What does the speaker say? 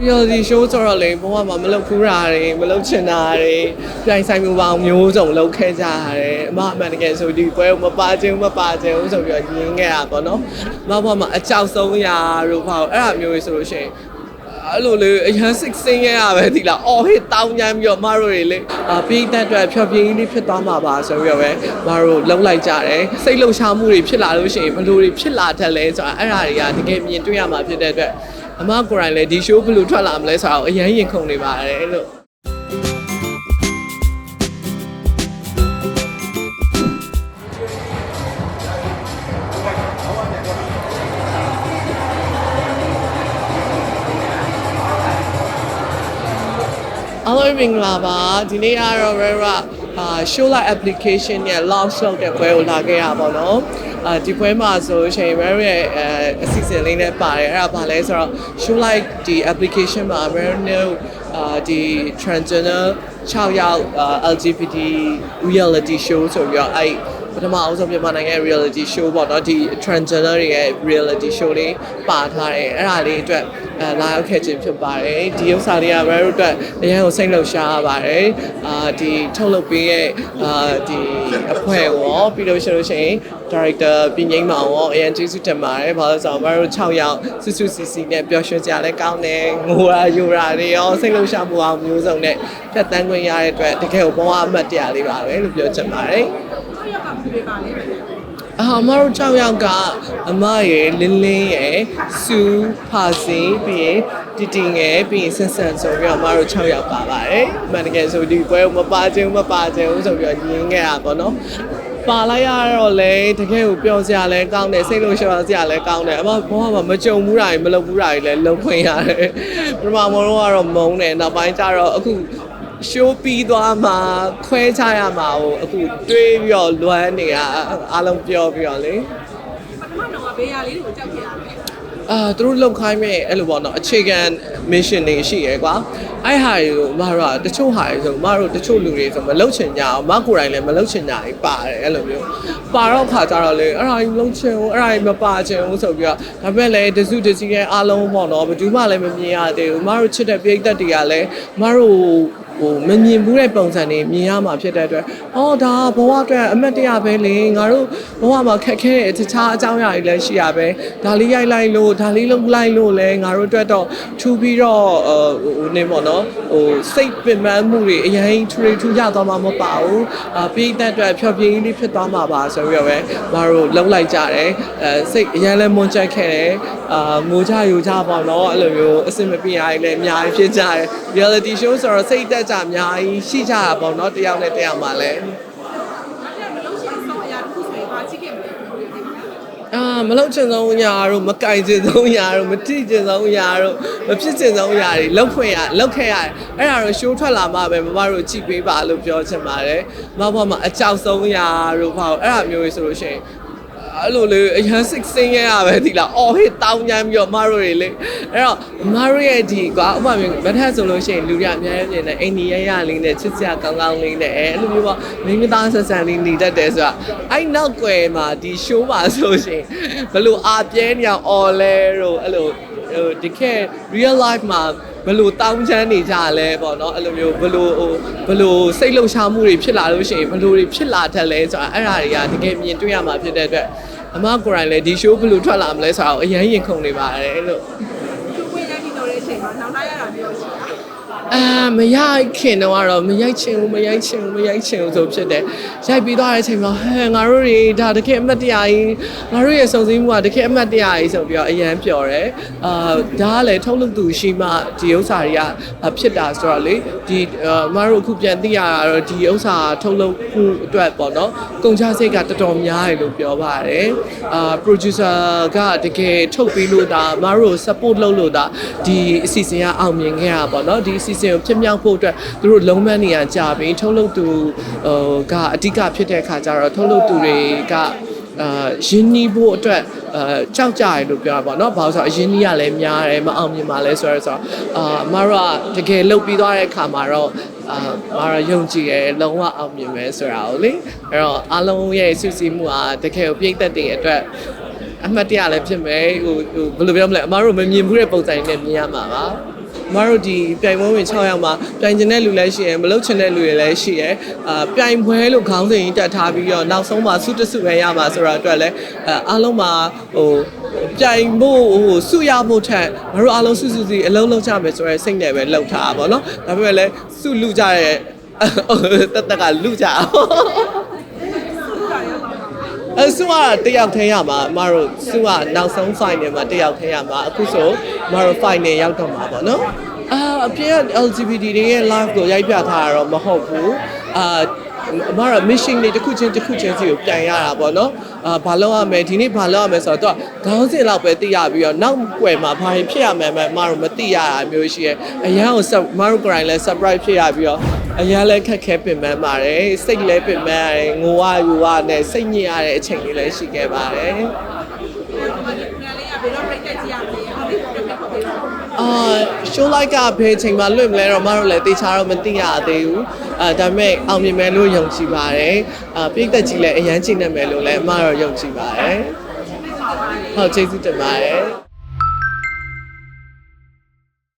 reality show ဆိုတော့လေဘဝမှာမလုပ်ဘူးတာတွေမလုပ်ချင်တာတွေပြိုင်ဆိုင်မှုပေါင်းမျိုးစုံလုပ်ခဲ့ကြရတယ်အမအမှန်တကယ်ဆိုဒီပွဲကိုမပါခြင်းမပါခြင်းဆိုပြီးတော့ညင်းခဲ့တာပေါ့နော်အမဘဝမှာအကြောက်ဆုံးရာတို့ပေါ့အဲ့ဒါမျိုးတွေဆိုလို့ရှိရင်အဲ့လိုလေအရန်စိတ်ဆင်းရဲရပဲဒီလားအော်ဟစ်တောင်းကြမ်းပြီးတော့မတို့တွေလေအာပြီးတဲ့အတွက်ဖြောပြင်းလေးဖြစ်သွားမှာပါဆိုပြီးတော့ပဲမတို့လှုပ်လိုက်ကြတယ်စိတ်လှုပ်ရှားမှုတွေဖြစ်လာလို့ရှိရင်ဘယ်လိုတွေဖြစ်လာတတ်လဲဆိုတာအဲ့ဒါတွေကတကယ်မြင်တွေ့ရမှာဖြစ်တဲ့အတွက် အမကိုယ်တိုင်လည်းဒီ show ဘယ်လိုထွက်လာမလဲဆိုတာကိုအရန်ရင်ခုန်နေပါတယ်လို့အားလုံးမင်္ဂလာပါဒီနေ့ကတော့ Rera အာ show light application နဲ့ launch လုပ်တဲ့ပွဲကိုလာခဲ့ရပါတော့အာဒီပွဲမှာဆိုလို့ရှိရင် Rera ရဲ့အဲအစီအစဉ်လေးနဲ့ပါတယ်အဲ့ဒါဘာလဲဆိုတော့ show light ဒီ application မှာ Rera နဲ့အာဒီ transgender 6ယောက်အာ LGBT reality show ဆိုပြီးတော့အဲ့ပထမအောင်ဆုံးမြန်မာနိုင်ငံရဲ့ reality show ပေါ့နော်ဒီ transgender တွေရဲ့ reality show လေးပါထားတယ်အဲ့ဒါလေးအတွက် အဲလာရောက်ခဲ့ခြင်းဖြစ်ပါတယ်ဒီဥစ္စာလေးက Rare အတွက်အရင်ကိုစိတ်လှုပ်ရှားရပါတယ်အာဒီထုတ်လုပ်ပေးရဲ့အာဒီအဖွဲ့ရောပြီးလို့ရှိလို့ရှိရင် director ပြင်ငိမ့်မောင်ရောအရင်ကျေးဇူးတင်ပါတယ်ဘာလို့ဆိုတော့ Rare 6ယောက်စုစုစီစီနဲ့ပျော်ရွှင်ကြလဲကောင်းတယ်ငိုရာယူရာတွေရောစိတ်လှုပ်ရှားမှုအောင်မျိုးစုံနဲ့ဖြတ်တန်းခွင့်ရတဲ့အတွက်တကယ်ကိုဘဝအမှတ်တရလေးပါပဲလို့ပြောချင်ပါတယ်ဆောက်ရက်ကပြပေးပါလေ အာအမတို့6ယောက်ကအမရယ်လင်းလင်းရယ်စူဖာစီပြီးရင်တီတီငယ်ပြီးရင်ဆန်ဆန်ဆိုပြီးတော့အမတို့6ယောက်ပါပါတယ်အမှန်တကယ်ဆိုဒီပွဲကိုမပါခြင်းမပါခြင်းဆိုပြီးတော့ညင်းခဲ့တာပေါ့နော်ပါလိုက်ရတော့လေတကယ်ကိုပျော်စရာလဲကောင်းတယ်စိတ်လို့ရှော့စရာလဲကောင်းတယ်အမဘောကမကြုံဘူးတာတွေမလုပ်ဘူးတာတွေလည်းလုပ်ခွင့်ရတယ်ပထမမတော့ကတော့မုန်းတယ်နောက်ပိုင်းကျတော့အခု ရှိုးပြီးသွားမှာခွဲချရမှာကိုအခုတွေးပြီးတော့လွမ်းနေတာအားလုံးပြောပြီးတော့လေပထမတော့ကဘေးရလေးတွေကိုကြောက်ခဲ့ရတယ်အာသူတို့လောက်ခိုင်းမဲ့အဲ့လိုပေါ့နော်အခြေခံ mission တွေရှိရယ်ကွာအဲ့ဟာတွေကိုမတို့ကတချို့ဟာတွေဆိုမတို့တချို့လူတွေဆိုမလောက်ချင်ကြအောင်မကိုယ်တိုင်လည်းမလောက်ချင်ကြဘူးပါတယ်အဲ့လိုမျိုးပါတော့ခါကြတော့လေအဲ့ဒါကြီးလုံးချင်ဘူးအဲ့ဒါကြီးမပါချင်ဘူးဆိုပြီးတော့ဒါပေမဲ့လည်းတစုတစည်းရဲ့အားလုံးပေါ့နော်ဘယ်သူမှလည်းမမြင်ရသေးဘူးမတို့ချစ်တဲ့ပိတ်သက်တွေကလည်းမတို့ဟိုမမြင်ဘူးတဲ့ပုံစံတွေမြင်ရမှာဖြစ်တဲ့အတွက်အော်ဒါဘဝအတွက်အမတ်တရပဲလေငါတို့ဘဝမှာခက်ခဲတဲ့တခြားအကြောင်းအရာတွေလည်းရှိရပဲဒါလေးရိုက်လိုက်လို့ဒါလေးလုံးလိုက်လို့လည်းငါတို့အတွက်တော့ထူပြီးတော့ဟိုနေပေါ့နော်ဟိုစိတ်ပင်ပန်းမှုတွေအရင်ထူထူရသွားမှာမပါဘူးအာပြီးတဲ့အတွက်ဖြောပြင်းလေးဖြစ်သွားမှာပါဆိုပြီးတော့ပဲငါတို့လုံးလိုက်ကြတယ်အဲစိတ်အရင်လည်းမွန်ချက်ခဲ့တယ်အာငိုကြယူကြပေါ့နော်အဲ့လိုမျိုးအဆင်မပြေရလည်းအများကြီးဖြစ်ကြတယ် reality show ဆိုတော့စိတ်တက်တာအများကြီးရှိကြတာပေါ့နော်တယောက်နဲ့တယောက်မှာလည်းအာမလုတ်ချင်ဆုံးအရာတို့မကင်ချင်ဆုံးအရာတို့မထိချင်ဆုံးအရာတို့မဖြစ်ချင်ဆုံးအရာတွေလောက်ခွင့်ရလောက်ခဲ့ရတယ်အဲ့ဒါတော့ရှိုးထွက်လာမှပဲမမတို့ကြည့်ပေးပါလို့ပြောချင်ပါတယ်မမမှာအကြောက်ဆုံးအရာတို့ဘာလို့အဲ့ဒါမျိုးကြီးဆိုလို့ရှိရင် အဲ့လိုလေအရန်စိတ်ဆင်းရဲရပဲဒီလားအော်ဟစ်တောင်းကြမ်းပြီးတော့မတို့တွေလေအဲ့တော့မတို့ရဲ့ဒီကွာဥပမာမျိုးမထက်ဆိုလို့ရှိရင်လူတွေအများကြီးနေတယ်အိမ်ကြီးရရလေးနဲ့ချစ်စရာကောင်းကောင်းလေးနဲ့အဲ့လိုမျိုးပေါ့မိမသားဆက်ဆံလေးနေတတ်တယ်ဆိုတာအဲ့နောက်ွယ်မှာဒီ show မှာဆိုရှင်ဘလို့အာပြဲနေအောင်အော်လဲတို့အဲ့လို ဟိုဒီခေတ် real life မှာဘလို့တောင်းချမ်းနေကြလဲပေါ့နော်အဲ့လိုမျိုးဘလို့ဟိုဘလို့စိတ်လှုပ်ရှားမှုတွေဖြစ်လာလို့ရှိရင်ဘလို့တွေဖြစ်လာတတ်လဲဆိုတာအဲ့ဒါတွေကတကယ်မြင်တွေ့ရမှာဖြစ်တဲ့အတွက်အမကိုယ်တိုင်လည်းဒီ show ဘလို့ထွက်လာမလဲဆိုတာကိုအရင်ရင်ခုန်နေပါတယ်လို့သူဝင်ရိုက်ပြီးတော့တဲ့အချိန်မှာနောက်လာရတာမျိုးရှိတာ အာမရိုက်ခင်တော့ကတော့မရိုက်ချင်ဘူးမရိုက်ချင်ဘူးမရိုက်ချင်ဘူးဆိုဖြစ်တယ်ရိုက်ပြီးသွားတဲ့အချိန်မှာဟဲငါတို့တွေဒါတကယ်အမတ်တရားကြီးငါတို့ရဲ့စုံစည်းမှုကတကယ်အမတ်တရားကြီးဆိုပြီးတော့အရန်ပျော်တယ်အာဒါကလည်းထုတ်လုပ်သူရှိမှဒီဥစ္စာတွေကဖြစ်တာဆိုတော့လေဒီမတို့အခုပြန်သိရတာတော့ဒီဥစ္စာထုတ်လုပ်မှုအတွက်ပေါ့နော်ကုန်ချစိတ်ကတော်တော်များတယ်လို့ပြောပါတယ်အာ producer ကတကယ်ထုတ်ပြီးလို့ဒါမတို့ support လုပ်လို့ဒါဒီအစီအစဉ်ကအောင်မြင်ခဲ့ရပါပေါ့နော်ဒီအစီအစဉ်ကိုဖြစ်မြောက်ဖို့အတွက်သူတို့လုံးမနေရကြပြီးထုတ်လုပ်သူဟိုကအဓိကဖြစ်တဲ့အခါကျတော့ထုတ်လုပ်သူတွေကအာရင်းနှီးဖို့အတွက်အာကြောက်ကြရလို့ပြောတာပေါ့နော်ဘာလို့ဆိုတော့အရင်းနှီးရလည်းများတယ်မအောင်မြင်ပါလဲဆိုတော့ဆိုတော့အာမတို့ကတကယ်လှုပ်ပြီးသွားတဲ့အခါမှာတော့အာမတို့ယုံကြည်ရလုံးဝအောင်မြင်မယ်ဆိုတာကိုလေအဲ့တော့အားလုံးရဲ့စုစည်းမှုကတကယ်ကိုပြည့်သက်တဲ့အတွက်အမှတ်တရလည်းဖြစ်မယ်ဟိုဟိုဘယ်လိုပြောမလဲအမတို့မမြင်ဘူးတဲ့ပုံစံနဲ့မြင်ရမှာပါ မတို့ဒီပြိုင်ပွဲဝင်6ယောက်မှာပြိုင်ကျင်တဲ့လူလည်းရှိရယ်မလုပ်ချင်တဲ့လူတွေလည်းရှိရယ်အာပြိုင်ပွဲလို့ခေါင်းစဉ်ကြီးတက်ထားပြီးတော့နောက်ဆုံးမှာစုတစုပဲရမှာဆိုတော့အတွက်လည်းအဲအားလုံးမှာဟိုပြိုင်ဖို့ဟိုစုရဖို့ထက်မတို့အားလုံးစုစုစီအလုံးလုံးကြမယ်ဆိုရဲစိတ်နဲ့ပဲလှုပ်ထားတာပေါ့နော်ဒါပေမဲ့လည်းစုလူကြတဲ့တက်တက်ကလူကြအောင် အဲစုကတယောက်ထဲရမှာမတို့စုကနောက်ဆုံး final မှာတယောက်ထဲရမှာအခုဆိုမတို့ final ရောက်တော့မှာပေါ့နော်အာအပြင်က LGBT တွေရဲ့ live ကိုရိုက်ပြထားတာတော့မဟုတ်ဘူးအာ အမရ mission တွေတစ်ခုချင်းတစ်ခုချင်းစီကိုပြန်ရတာပေါ့နော်အာဘာလုပ်ရမလဲဒီနေ့ဘာလုပ်ရမလဲဆိုတော့ခေါင်းစဉ်လောက်ပဲသိရပြီးတော့နောက်ကွယ်မှာဘာရင်ဖြစ်ရမယ်မမတို့မသိရတာမျိုးရှိရဲ့အရန်ကို sub မတို့ grind လဲ surprise ဖြစ်ရပြီးတော့အရန်လဲခက်ခဲပင်ပန်းပါတယ်စိတ်လဲပင်ပန်းရတယ်ငိုဝယူဝနဲ့စိတ်ညစ်ရတဲ့အချိန်လေးလည်းရှိခဲ့ပါတယ် ဒီမှာဒီကလေးကဘယ်တော့ပြိတ်တက်ကြည့်ရမလဲဟုတ်ပြီပြတ်ပြတ်ပြတ် အာ show like ကဘယ်ချိန်မှလွတ်မလဲတော့မတို့လည်းတေချာတော့မသိရသေးဘူးအဲဒါပေမဲ့အောင်မြင်မယ်လို့ယုံကြည်ပါတယ်အာပြည့်သက်ကြီးလည်းအရန်ချိန်နေမယ်လို့လည်းအမတော့ယုံကြည်ပါတယ်ဟုတ်ကျေးဇူးတင်ပါတယ်